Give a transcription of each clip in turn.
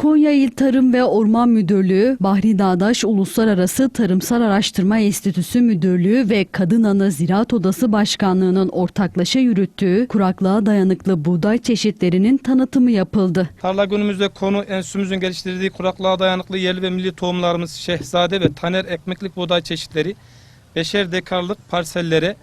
Konya İl Tarım ve Orman Müdürlüğü, Bahri Dağdaş Uluslararası Tarımsal Araştırma Enstitüsü Müdürlüğü ve Kadın Ana Ziraat Odası Başkanlığı'nın ortaklaşa yürüttüğü kuraklığa dayanıklı buğday çeşitlerinin tanıtımı yapıldı. Tarla günümüzde konu enstitümüzün geliştirdiği kuraklığa dayanıklı yerli ve milli tohumlarımız Şehzade ve Taner ekmeklik buğday çeşitleri beşer dekarlık parsellere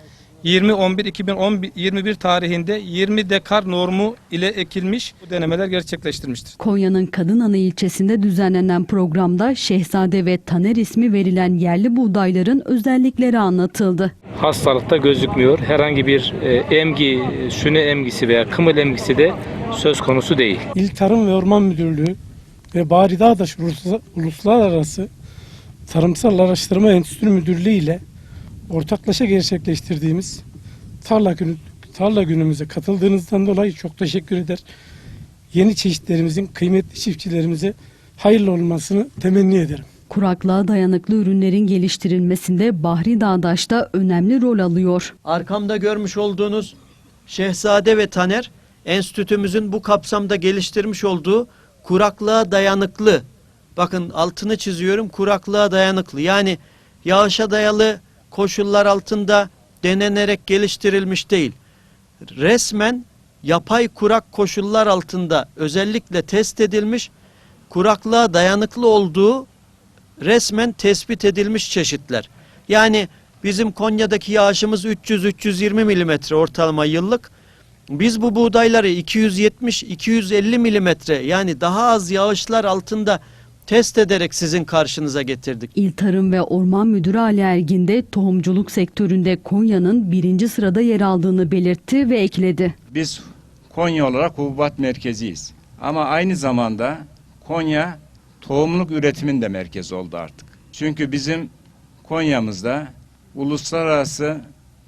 20-11-2021 tarihinde 20 dekar normu ile ekilmiş bu denemeler gerçekleştirmiştir. Konya'nın Kadınanı ilçesinde düzenlenen programda Şehzade ve Taner ismi verilen yerli buğdayların özellikleri anlatıldı. hastalıkta gözükmüyor. Herhangi bir e, emgi, süne emgisi veya kımıl emgisi de söz konusu değil. İl Tarım ve Orman Müdürlüğü ve Bari Dağdaş Ulusla- Uluslararası Tarımsal Araştırma Enstitüsü Müdürlüğü ile ortaklaşa gerçekleştirdiğimiz tarla günü tarla günümüze katıldığınızdan dolayı çok teşekkür eder. Yeni çeşitlerimizin kıymetli çiftçilerimize hayırlı olmasını temenni ederim. Kuraklığa dayanıklı ürünlerin geliştirilmesinde Bahri Dağdaş da önemli rol alıyor. Arkamda görmüş olduğunuz Şehzade ve Taner enstitümüzün bu kapsamda geliştirmiş olduğu kuraklığa dayanıklı bakın altını çiziyorum kuraklığa dayanıklı yani yağışa dayalı koşullar altında denenerek geliştirilmiş değil. Resmen yapay kurak koşullar altında özellikle test edilmiş kuraklığa dayanıklı olduğu resmen tespit edilmiş çeşitler. Yani bizim Konya'daki yağışımız 300-320 milimetre ortalama yıllık. Biz bu buğdayları 270-250 milimetre yani daha az yağışlar altında test ederek sizin karşınıza getirdik. İl Tarım ve Orman Müdürü Ali Ergin de tohumculuk sektöründe Konya'nın birinci sırada yer aldığını belirtti ve ekledi. Biz Konya olarak hububat merkeziyiz. Ama aynı zamanda Konya tohumluk üretimin de merkezi oldu artık. Çünkü bizim Konya'mızda uluslararası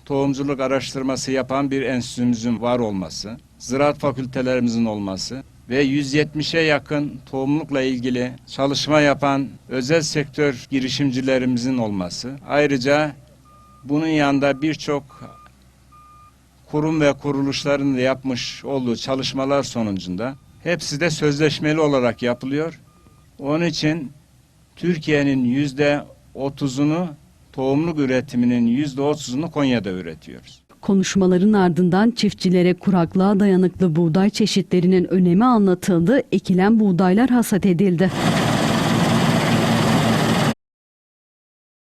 tohumculuk araştırması yapan bir enstitümüzün var olması, ziraat fakültelerimizin olması ve 170'e yakın tohumlukla ilgili çalışma yapan özel sektör girişimcilerimizin olması. Ayrıca bunun yanında birçok kurum ve kuruluşların da yapmış olduğu çalışmalar sonucunda hepsi de sözleşmeli olarak yapılıyor. Onun için Türkiye'nin yüzde otuzunu tohumluk üretiminin yüzde otuzunu Konya'da üretiyoruz. Konuşmaların ardından çiftçilere kuraklığa dayanıklı buğday çeşitlerinin önemi anlatıldı, ekilen buğdaylar hasat edildi.